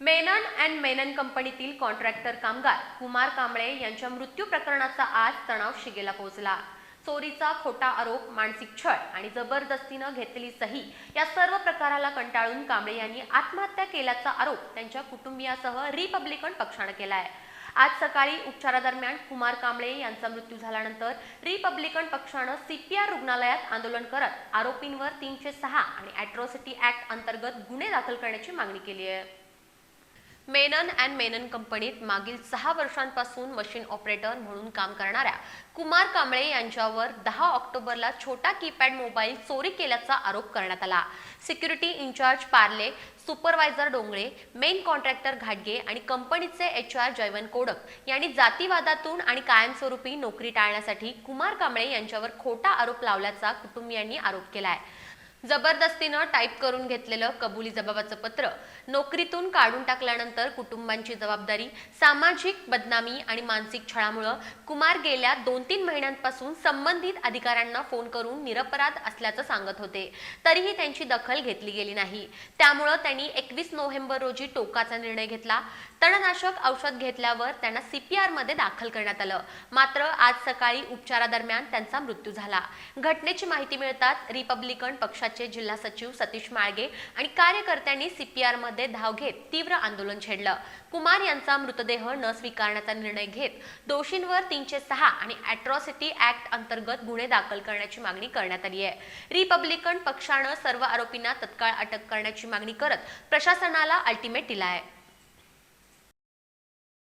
Menon and Menon कंपनीतील contractor कामगार कुमार कांबळे यांच्या मृत्यू प्रकरणाचा आज तणाव शिगेला पोहोचला. चोरीचा खोटा आरोप मानसिक छळ आणि जबरदस्तीनं घेतलेली सही या सर्व प्रकाराला कंटाळून कांबळे यांनी आत्महत्या केल्याचा आरोप त्यांच्या कुटुंबियासह रिपब्लिकन पक्षानं केला आहे आज सकाळी उपचारादरम्यान कुमार कांबळे यांचा मृत्यू झाल्यानंतर रिपब्लिकन पक्षानं सीपीआर रुग्णालयात आंदोलन करत आरोपींवर तीनशे सहा आणि अॅट्रॉसिटी ऍक्ट अंतर्गत गुन्हे दाखल करण्याची मागणी केली आहे. मेनन अँड मेनन कंपनीत मागील सहा वर्षांपासून मशीन ऑपरेटर म्हणून काम करणाऱ्या कुमार कांबळे यांच्यावर दहा ऑक्टोबरला छोटा कीपॅड मोबाईल चोरी केल्याचा आरोप करण्यात आला. Security incharge Parle supervisor Dongale main contractor घाटगे आणि कंपनीचे एच आर जयवंत कोडक यांनी जातीवादातून आणि कायमस्वरूपी नोकरी टाळण्यासाठी कुमार कांबळे यांच्यावर खोटा आरोप लावल्याचा कुटुंबियांनी आरोप केला आहे जबरदस्तीनं टाईप करून घेतलेलं कबुली जबाबाचं पत्र नोकरीतून काढून टाकल्यानंतर कुटुंबांची जबाबदारी सामाजिक बदनामी आणि मानसिक छळामुळं कुमार गेल्या दोन तीन महिन्यांपासून संबंधित अधिकाऱ्यांना फोन करून निरपराध असल्याचं सांगत होते. तरीही त्यांची दखल घेतली गेली नाही. त्यामुळं त्यांनी एकवीस नोव्हेंबर रोजी टोकाचा निर्णय घेतला. तणनाशक औषध घेतल्यावर त्यांना सीपीआरमध्ये दाखल करण्यात आलं. मात्र आज सकाळी उपचारादरम्यान त्यांचा मृत्यू झाला. घटनेची माहिती मिळताच रिपब्लिकन पक्षाचे जिल्हा सचिव सतीश माळगे आणि कार्यकर्त्यांनी सीपीआरमध्ये धाव घेत तीव्र आंदोलन छेडलं. कुमार यांचा मृतदेह न स्वीकारण्याचा निर्णय घेत दोषींवर तीनशे सहा आणि अॅट्रॉसिटी ऍक्ट अंतर्गत गुन्हे दाखल करण्याची मागणी करण्यात आली आहे. रिपब्लिकन पक्षानं सर्व आरोपींना तत्काळ अटक करण्याची मागणी करत प्रशासनाला अल्टिमेट दिला आहे.